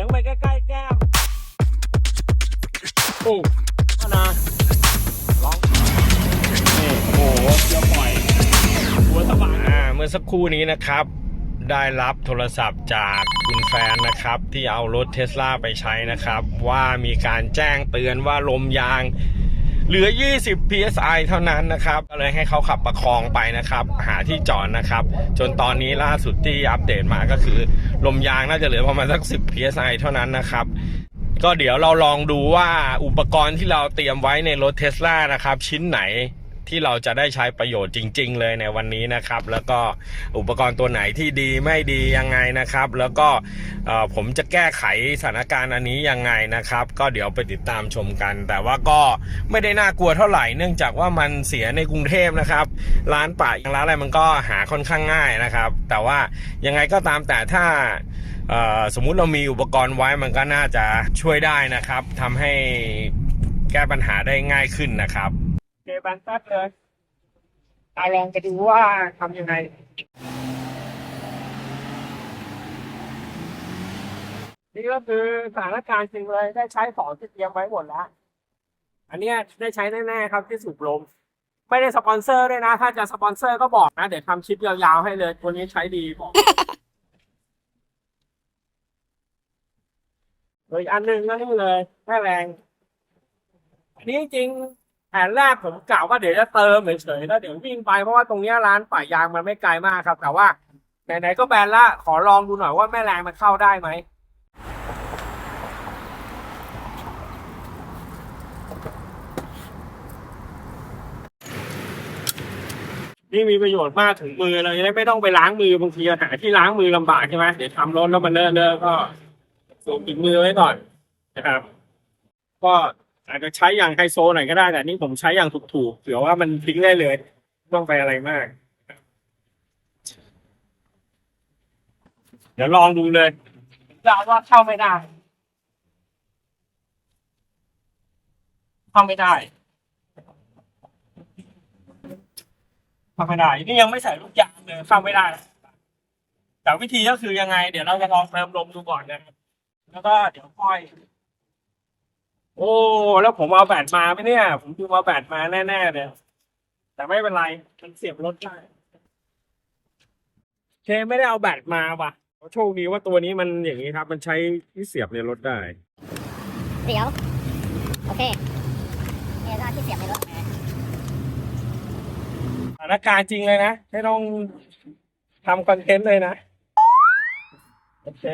ยงไปใกล้ๆแก้มโอ้มานะลองนี่โอ้โหเดี๋ยวปล่อยหัวสบายอ่าเมื่อสักครู่นี้นะครับ ได้รับโทรศัพท์จากคุณแฟนนะครับ ที่เอารถเทสลาไปใช้นะครับ ว่ามีการแจ้งเตือนว่าลมยางเหลือ 20 psi เท่านั้นนะครับ ก็เลยให้เขาขับประคองไปนะครับ หาที่จอดนะครับ จนตอนนี้ล่าสุดที่อัปเดตมาก็คือ ลมยางน่าจะเหลือประมาณสัก 10 psi เท่านั้นนะครับ ก็เดี๋ยวเราลองดูว่าอุปกรณ์ที่เราเตรียมไว้ในรถเทสลานะครับ ชิ้นไหน ที่เราจะได้ใช้ประโยชน์จริง ๆ เลยในวันนี้นะครับ แล้วก็อุปกรณ์ตัวไหนที่ดีไม่ดียังไงนะครับ แล้วก็ผมจะแก้ไขสถานการณ์อันนี้ยังไงนะครับ ก็เดี๋ยวไปติดตามชมกัน แต่ว่าก็ไม่ได้น่ากลัวเท่าไหร่เนื่องจากว่ามันเสียในกรุงเทพนะครับ ร้านป่ายางร้านอะไรมันก็หาค่อนข้างง่ายนะครับ แต่ว่ายังไงก็ตามแต่ถ้าสมมุติเรามีอุปกรณ์ไว้มันก็น่าจะช่วยได้นะครับทำให้แก้ปัญหาได้ง่ายขึ้นนะครับ โอเคบันตัดเลยเอาลองไปดูว่าทำยังไง นี่ก็คือสถานการณ์จริงเลยได้ใช้ของที่เตรียมไว้หมดแล้ว อันเนี้ยได้ใช้แน่ๆครับที่สูบลม ไม่ได้สปอนเซอร์ด้วยนะ ถ้าจะสปอนเซอร์ก็บอกนะ เดี๋ยวทำชิปยาวๆให้เลย ตัวนี้ใช้ดีบอกเลยอันหนึ่งก็นี่เลยแม่แรง อันนี้จริง แผนแรกผมกล่าวว่าเดี๋ยวจะเติมเฉยๆแล้วเดี๋ยววิ่งไปเพราะว่าตรงนี้ร้านป่ายางมันไม่ไกลมากครับ แต่ว่าไหนๆก็แบนละขอลองดูหน่อยว่าแม่แรงมันเข้าได้ไหมนี่มีประโยชน์มากถึงมือเราจะได้ไม่ต้องไปล้างมือบางทีเราหาที่ล้างมือลำบากใช่ไหมเดี๋ยวทำรถแล้วมันเลอะเลอะก็สวมถุงมือไว้ก่อนนะครับ ก็ อาจจะใช้อย่างไฮโซหน่อยก็ได้แต่นี่ผมใช้อย่างถูกๆเผื่อว่ามันทิ้งได้เลยไม่ต้องไปอะไรมาก เดี๋ยวลองดูเลยเราว่าเข้าไม่ได้ เข้าไม่ได้เข้าไม่ได้ นี่ยังไม่ใส่ลูกยางเลยเข้าไม่ได้ แต่วิธีก็คือยังไง เดี๋ยวเราจะลองเติมลมดูก่อนนะครับแล้วก็เดี๋ยวค่อย โอ้ แล้วผมเอาแบตมาไหมเนี่ย ผมดูเอาแบตมาแน่ๆเลยแต่ไม่เป็นไร มันเสียบรถได้เคไม่ได้เอาแบตมาว่ะโชคดีว่าตัวนี้มันอย่างนี้ครับ มันใช้ที่เสียบในรถได้ เดี๋ยว โอเคเนี่ยก็ที่เสียบในรถนะสถานการณ์จริงเลยนะ ไม่ต้องทำคอนเทนต์เลยนะ โอเค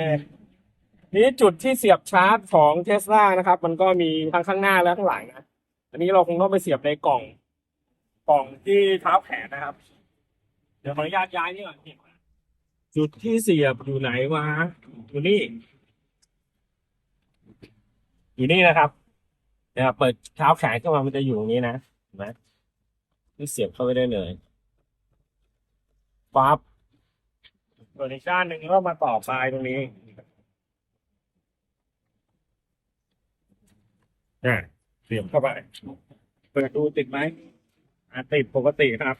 นี่จุดที่เสียบชาร์จของเทสลานะครับ มันก็มีทั้งข้างหน้าและข้างหลังนะ อันนี้เราคงต้องไปเสียบในกล่อง กล่องที่เท้าแขนนะครับ เดี๋ยวขออนุญาตย้ายนี่ก่อนจุดที่เสียบอยู่ไหนวะอยู่นี่ อยู่นี่นะครับเดี๋ยวเปิดเท้าแขนขึ้นมามันจะอยู่ตรงนี้นะเห็นไหมนี่เสียบเข้าไปได้เลยปั๊บส่วนอีกด้านหนึ่งก็มาต่อปลายตรงนี้ อะเสียบเข้าไป เปิดดูติดไหมอ่ติดปกติครับ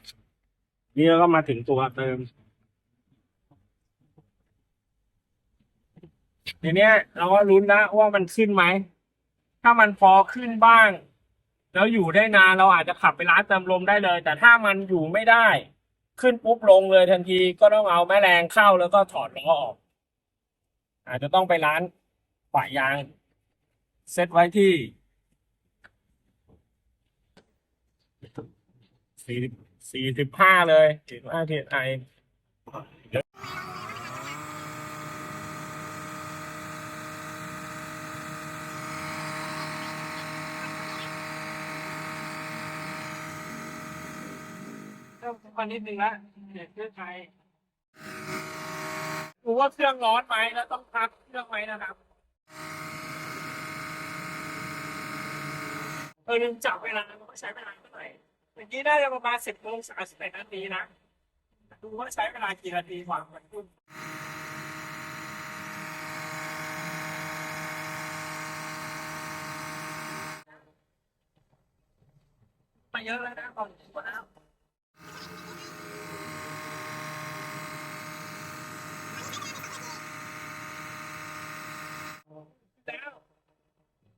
นี่เราก็มาถึงตัวเติม ทีเนี้ย เราก็ลุ้นนะว่ามันขึ้นไหม ถ้ามันพอขึ้นบ้าง แล้วอยู่ได้นานเราอาจจะขับไปร้านเติมลมได้เลย แต่ถ้ามันอยู่ไม่ได้ ขึ้นปุ๊บลงเลยทันทีก็ต้องเอาแม่แรงเข้าแล้วก็ถอดล้อออก อาจจะต้องไปร้านปะยาง เซตไว้ที่ สี่สี่สิบห้าเลยสี่สิบห้าเทีไอเริ่มขึ้นมานิดนึงแล้วเด็กเครื่องไทยดูว่าเครื่องร้อนไหมแล้วต้องพักเครื่องไหมนะครับเออลืมจับเวลาว่าใช้เวลา มื่อกี้น่าจะประมาณสิบโมงสามสิบเอ็ดนาทีนะ ดูว่าใช้เวลากี่นาทีกว่ามันขึ้นไปเยอะแล้วนะตอนนี้แล้ว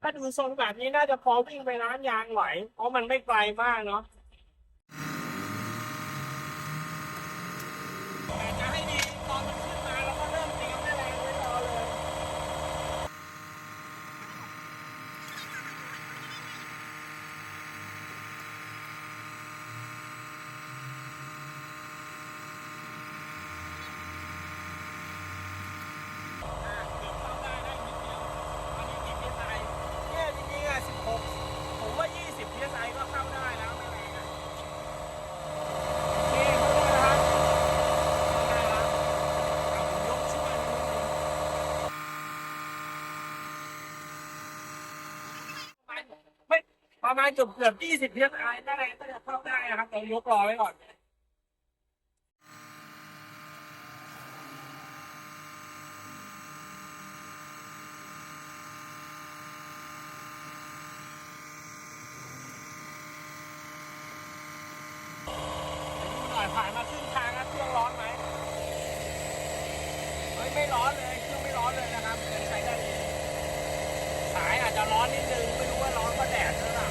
ถ้าดูทรงแบบนี้น่าจะพอวิ่งไปร้านยางไหว เพราะมันไม่ไกลมากเนาะแต่จะให้ดีตอนมันขึ้นมาแล้วก็เริ่มตีแม่แรงไว้รอเลย อ่าเกือบเข้าได้ได้นิดเดียวอันนี้กี่ psi เนี่ยจริงๆอะ16 ผมว่า 20 psi ก็เข้าได้แล้วไม่แรงอะนี่เข้าได้แล้วครับเข้าได้แล้วเอาผมยกช่วยนิดนึงไม่ประ มาณเกือบเกือบ20 psi ได้ก็จะเข้าได้นะครับเรายกรอไว้ก่อนดูหน่อยผ่านมาครึ่งทางแล้วเครื่องร้อนไหมเฮ้ยไม่ร้อนเลยเครื่องไม่ร้อนเลยนะครับยังใช้ได้ดีสายอาจจะร้อนนิดนึงไม่รู้ว่าร้อนเพราะแดดหรือเปล่า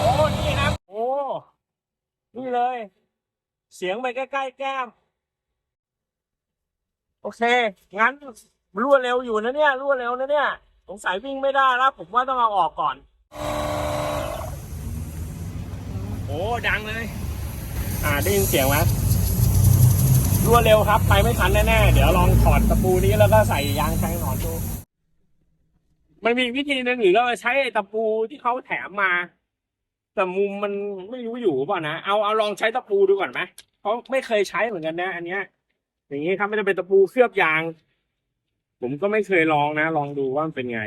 โอ้นี่ครับ โอ้นี่เลย เสียงไปใกล้ๆแก้ม โอเค งั้นรวดเร็วอยู่นะเนี่ยรวดเร็วนะเนี่ย สงสัยวิ่งไม่ได้แล้ว ผมว่าต้องเอาออกก่อน โอ้ดังเลย อ่าได้ยินเสียงไหมรวดเร็วครับ ไปไม่ทันแน่ๆ เดี๋ยวลองถอดตะปูนี้แล้วก็ใส่ยางแทงหนอนดู มันมีวิธีหนึงหรือเราใช้ไอ้ตะปูที่เขาแถมมา แต่มุมมันไม่รู้อยู่เปล่านะ เอาเอาลองใช้ตะปูดูก่อนไหมเพราะไม่เคยใช้เหมือนกันนะ อันเนี้ย อย่างนี้ครับไม่ได้เป็นตะปูเคลือบยาง ผมก็ไม่เคยลองนะ ลองดูว่ามันเป็นไง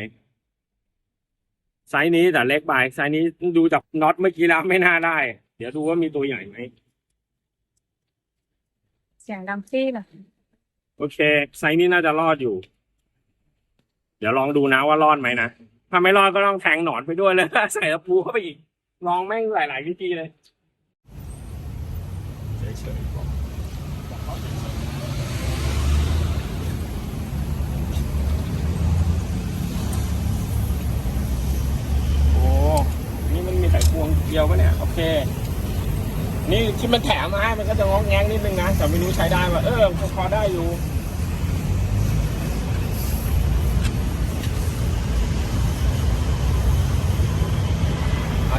ไซส์นี้แต่เล็กไปไซส์นี้ดูจากน็อตเมื่อกี้แล้วไม่น่าได้ เดี๋ยวดูว่ามีตัวใหญ่ไหมเสียงดังฟี่เลยโอเค ไซส์นี้น่าจะรอดอยู่ เดี๋ยวลองดูนะว่ารอดไหมนะถ้าไม่รอดก็ต้องแทงหนอนไปด้วยเลยใส่ตะปูเข้าไปอีก ลองแม่งหลาย ๆ วิธีเลยเฉยๆบอกบอกเขาเฉยๆโอ้นี่มันมีไขควงเดียวปะเนี่ย โอเค นี่ที่มันแถมมาให้มันก็จะงองแงงนิดนึงนะ แต่ไม่รู้ใช้ได้ป่ะเออพอได้อยู่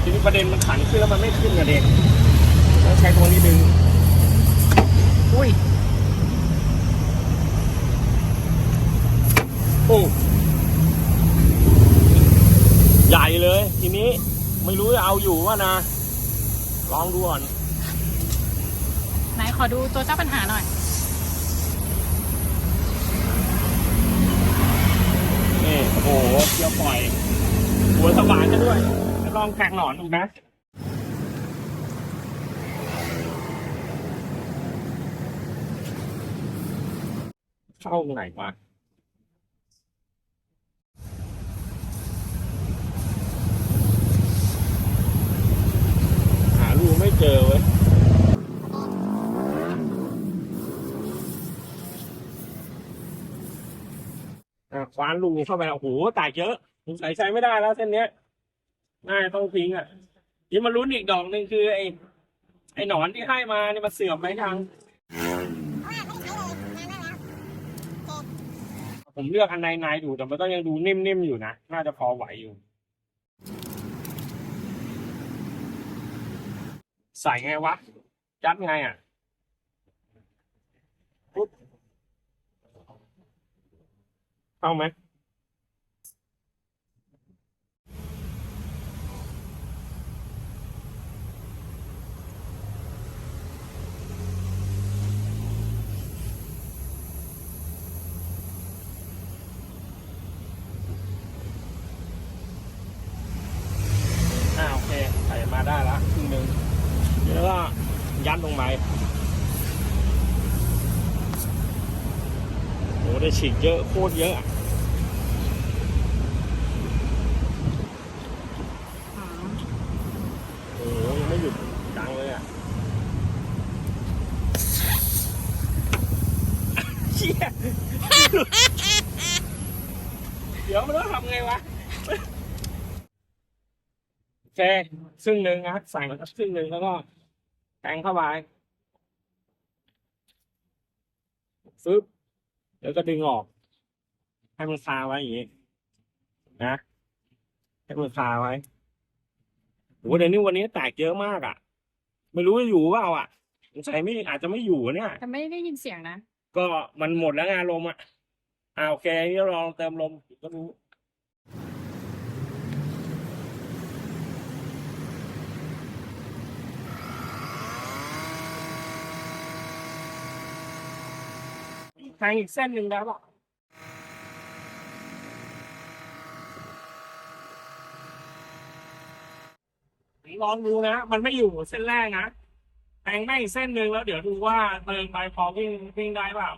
ทีนี้ประเด็นมันขันขึ้นแล้วมันไม่ขึ้นอะเด็กต้องใช้ตัวนี้ดึง อุ้ย โอ้ใหญ่เลย ทีนี้ไม่รู้จะเอาอยู่ว่านะ ลองดูก่อน ไหนขอดูตัวเจ้าปัญหาหน่อย นี่ โอ้โหเกี่ยวปล่อยหัวสว่านกันด้วย ลองแทงหนอนดูนะเข้าไหนวะหารูไม่เจอเว้ยคว้านลุงเข้าไปแล้วโอ้โหแตกเยอะสงสัยใช้ไม่ได้แล้วเส้นเนี้ย น่าจะต้องทิ้งอะนี่มาลุ้นอีกดอกหนึ่งคือไอ้ไอ้หนอนที่ให้มาเนี่ยมันเสื่อมไหมทางผมเลือกอันในในดูแต่มันก็ยังดูนิ่มๆอยู่นะ น่าจะพอไหวอยู่ ใส่ไงวะยัดไงอะปุ๊บเข้าไหม เยอะโคตรเยอะโอ้ไม่หยุดดังเลยอะเชี่ยเดี๋ยวมันต้องทำไงวะแช่ซึ่งหนึ่งนะครับใส่มาซึ่งหนึ่งแล้วก็แทงเข้าไปซึบ แล้วก็ดึงออก ให้มันคาไว้อย่างนี้นะให้มันคาไว้โหเดี๋ยวนี้วันนี้แตกเยอะมากอะ ไม่รู้จะอยู่เปล่าอะสงสัยไม่อาจจะไม่อยู่เนี่ย แต่ไม่ได้ยินเสียงนะ ก็มันหมดแล้วไงลมอะอ่าโอเคนี่ลองเติมลมก็รู้ แทงอีกเส้นหนึ่งแล้วอะลองดูนะ มันไม่อยู่เส้นแรกนะแทงไม่อีกเส้นหนึ่งแล้วเดี๋ยวดูว่าเติมไปพอวิ่งวิ่งได้เปล่า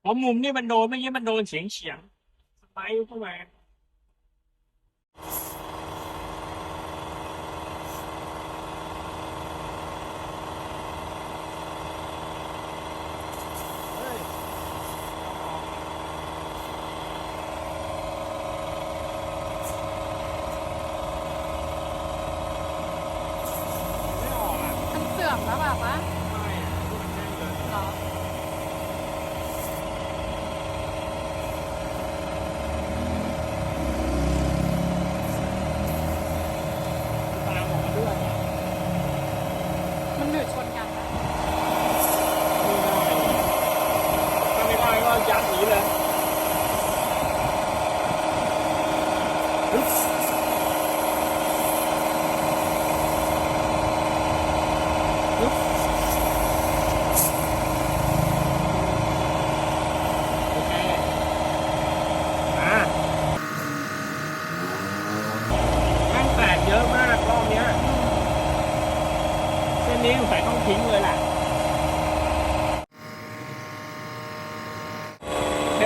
เพราะมุมนี่มันโดนไม่งี้มันโดนเฉียงเฉียงสไปเข้ามาเฮ้ยไม่ออกอะ มันเสื่อมแล้วแบบว่า ไม่อะมันแน่นเลย หรอ ตามออกมาด้วย มันหนืดชนกันนะ ถ้าไม่ได้ก็ยัดหนีเลยโอเคอะแม่งแตกเยอะมากรอบเนี้ยเส้นนี้สงสัยต้องทิ้งเลยแหละ โอเค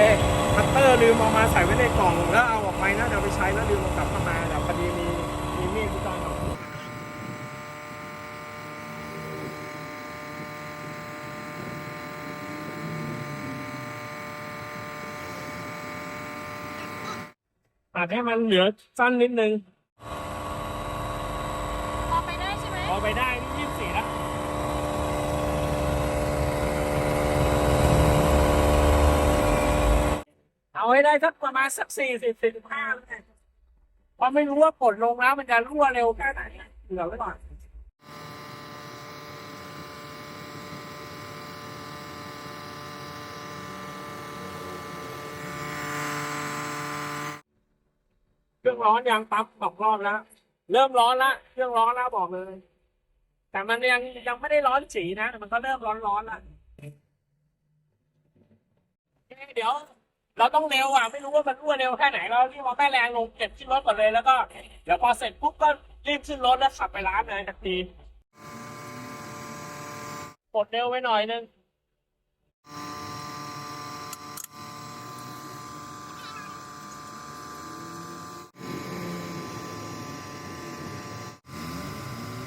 คัตเตอร์ลืมเอามาใส่ไว้ในกล่องแล้วเอาออกไปนะเดี๋ยวไปใช้ แล้วลืมเอากลับเข้ามาเดี๋ยวพอดีมีมีมีดที่จอนเอาตัดให้มันเหลือสั้นนิดนึงพอไปได้ใช่ไหมพอไปได้นี่ยี่สิบสี่แล้วเอาให้ได้สักประมาณสักสี่สิบสี่สิบห้าเพราะไม่รู้ว่าปลดลงแล้วมันจะรั่วเร็วแค่ไหนเหลือไว้ก่อนเครื่องร้อนยังปั๊บสองรอบแล้ว เริ่มร้อนละเครื่องร้อนแล้วบอกเลย แต่มันยังยังไม่ได้ร้อนจีนะแต่มันก็เริ่มร้อนร้อนละเดี๋ยว เราต้องเร็วอะไม่รู้ว่ามันรั่วเร็วแค่ไหนเรารีบเอาแม่แรงลงเก็บขึ้นรถก่อนเลยแล้วก็เดี๋ยวพอเสร็จปุ๊บก็รีบขึ้นรถแล้วขับไปร้านเลยทันทีกดเร็วไปหน่อยนึง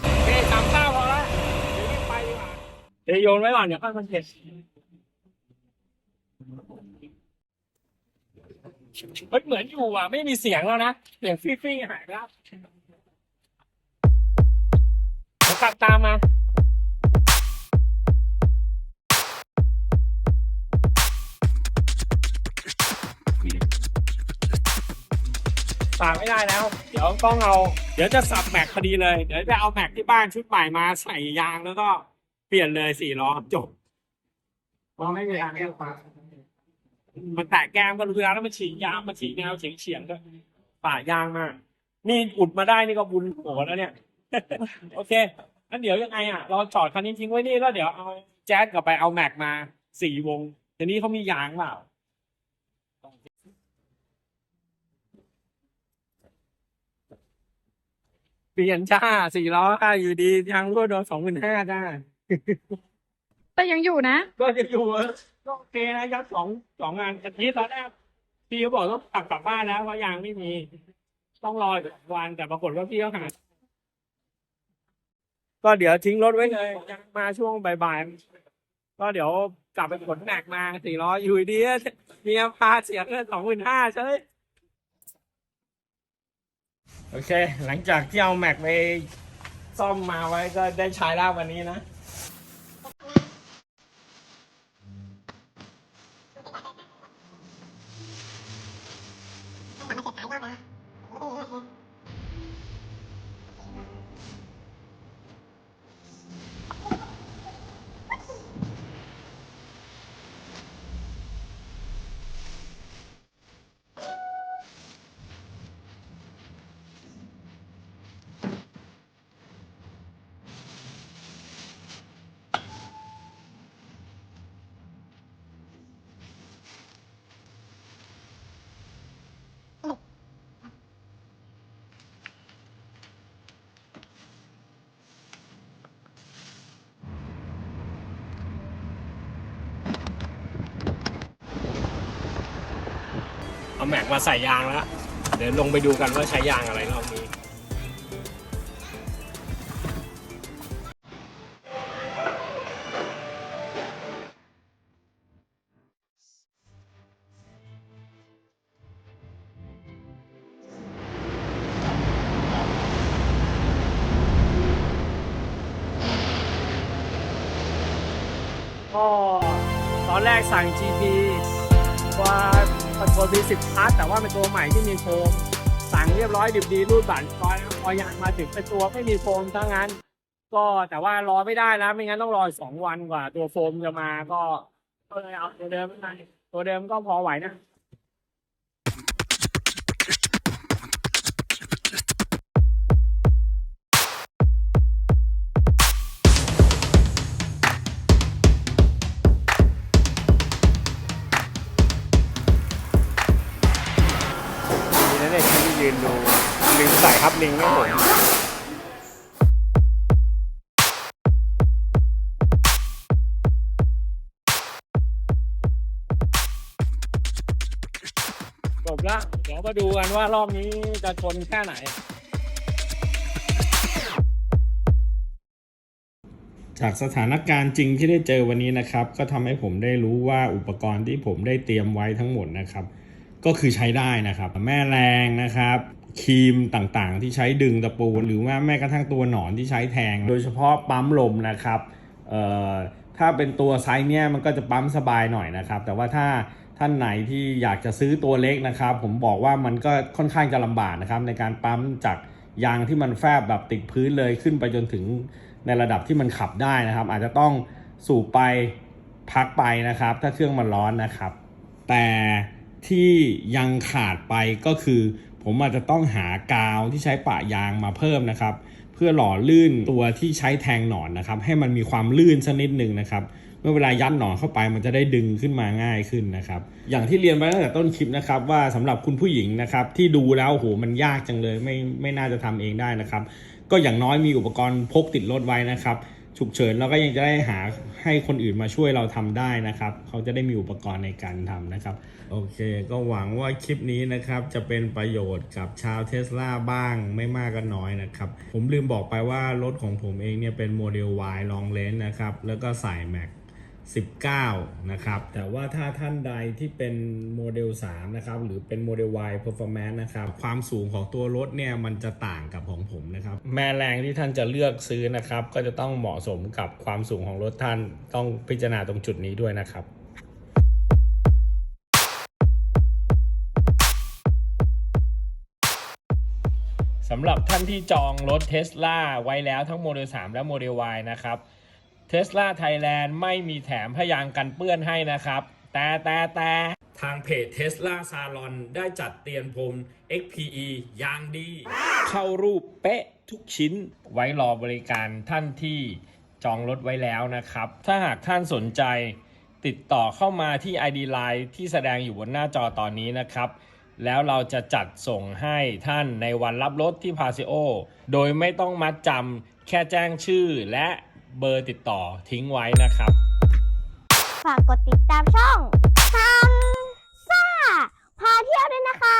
โอเคสามเก้าพอละเดี๋ยวรีบไปเดี๋ยโยนไว้ก่อนเดี๋ยวค่อยมันเสร็ จเฮ้ยเหมือนอยู่อะ ไม่มีเสียงแล้วนะ เสียงฟี่ฟี่หายแล้วเดี๋ยวขับตามมาตามไม่ได้แล้ว เดี๋ยวต้องเอา เดี๋ยวจะสับแม็กพอดีเลย เดี๋ยวจะเอาแม็กที่บ้านชุดใหม่มาใส่ยางแล้วก็เปลี่ยนเลยสี่ล้อจบเพราะไม่มียางให้ฟัง มันแตกแก้มก็รู้แล้วแล้วมันฉีกยางมันฉีกแนวเฉียงเฉียงๆก็ป่ายางมาก นี่อุดมาได้นี่ก็บุญโหแล้วเนี่ย โอเคงั้นเดี๋ยวยังไงอะ เราจอดคันนี้ทิ้งไว้นี่แล้วเดี๋ยวเอาแจ๊สกลับไปเอาแม็กมาสี่วงทีนี้เขามียางเปล่าเปลี่ยนจ้าสี่ล้อค่ะอยู่ดียางรั่วโดนสองหมื่นห้าจ้าแต่ยังอยู่นะ ก็จะอยู่เออ ก็โอเคนะยัดสองสองงานแต่ทีตอนแรกพี่เขาบอกต้องกลับกลับบ้านแล้วเพราะยางไม่มี ต้องรออีกวันแต่ปรากฏว่าพี่เขาหาก็เดี๋ยวทิ้งรถไว้เลยยังมาช่วงบ่ายๆก็เดี๋ยวกลับไปขนแม็กมาสี่ล้ออยู่ดีๆเมียพาเสียเงินสองหมื่นห้าใช่โอเค หลังจากที่เอาแม็กไปซ่อมมาไว้ก็ได้ใช้แล้ววันนี้นะ เอาแม็กมาใส่ยางแล้ว เดี๋ยวลงไปดูกันว่าใช้ยางอะไรรอบนี้ อยดิบดีรูดบัตรคอยพอยางมาถึงเป็นตัวไม่มีโฟมทั้งนั้น ก็แต่ว่ารอไม่ได้นะไม่งั้นต้องรอสองวันกว่า ตัวโฟมจะมาก็ก็เลยเอาตัวเดิมมาตัวเดิมก็พอไหวนะ ลิงไม่ผมจบละเดี๋ยวมาดูกันว่ารอบนี้จะทนแค่ไหน จากสถานการณ์จริงที่ได้เจอวันนี้นะครับ ก็ทำให้ผมได้รู้ว่าอุปกรณ์ที่ผมได้เตรียมไว้ทั้งหมดนะครับ ก็คือใช้ได้นะครับ แม่แรงนะครับ ครีมต่างๆ ที่ใช้ดึงตะปู หรือว่าแม้กระทั่งตัวหนอนที่ใช้แทง โดยเฉพาะปั๊มลมนะครับถ้าเป็นตัวไซส์เนี้ยมันก็จะปั๊มสบายหน่อยนะครับ แต่ว่าถ้าท่านไหนที่อยากจะซื้อตัวเล็กนะครับ ผมบอกว่ามันก็ค่อนข้างจะลำบากนะครับ ในการปั๊มจากยางที่มันแฟบแบบติดพื้นเลยขึ้นไปจนถึงในระดับที่มันขับได้นะครับ อาจจะต้องสูบไปพักไปนะครับ ถ้าเครื่องมันร้อนนะครับ แต่ที่ยังขาดไปก็คือ ผมอาจจะต้องหากาวที่ใช้ปะยางมาเพิ่มนะครับ เพื่อหล่อลื่นตัวที่ใช้แทงหนอนนะครับ ให้มันมีความลื่นสักนิดหนึ่งนะครับเมื่อเวลายัดหนอนเข้าไปมันจะได้ดึงขึ้นมาง่ายขึ้นนะครับ อย่างที่เรียนไปตั้งแต่ต้นคลิปนะครับ ว่าสำหรับคุณผู้หญิงนะครับที่ดูแล้วโหมันยากจังเลยไม่ไม่น่าจะทำเองได้นะครับ ก็อย่างน้อยมีอุปกรณ์พกติดรถไว้นะครับ ฉุกเฉินเราก็ยังจะได้หาให้คนอื่นมาช่วยเราทำได้นะครับ เขาจะได้มีอุปกรณ์ในการทำนะครับ โอเค ก็หวังว่าคลิปนี้นะครับ จะเป็นประโยชน์กับชาวเทสลาบ้างไม่มากก็น้อยนะครับ ผมลืมบอกไปว่ารถของผมเองเนี่ยเป็นโมเดล Y ลองเลนนะครับ แล้วก็ใส่แม็ก 19 นะครับ แต่ว่าถ้าท่านใดที่เป็นโมเดล 3 นะครับ หรือเป็นโมเดล Y Performance นะครับ ความสูงของตัวรถเนี่ย มันจะต่างกับของผมนะครับ แม่แรงที่ท่านจะเลือกซื้อนะครับ ก็จะต้องเหมาะสมกับความสูงของรถท่าน ต้องพิจารณาตรงจุดนี้ด้วยนะครับสำหรับท่านที่จองรถ Tesla ไว้แล้วทั้งโมเดล 3 และโมเดล Y นะครับ Tesla Thailand ไม่มีแถมพยางกันเปื้อนให้นะครับ แต่แต่แต่ทางเพจ Tesla Salon ได้จัดเตียนพรม XPE อย่างดี เข้ารูปเป๊ะทุกชิ้นไว้รอบริการท่านที่จองรถไว้แล้วนะครับ ถ้าหากท่านสนใจ ติดต่อเข้ามาที่ ID Line ที่แสดงอยู่บนหน้าจอตอนนี้นะครับ แล้วเราจะจัดส่งให้ท่านในวันรับรถที่พาซิโอ โดยไม่ต้องมัดจำแค่แจ้งชื่อและ เบอร์ติดต่อทิ้งไว้นะครับ ฝากกดติดตามช่องทำซ่าพาเที่ยวด้วยนะคะ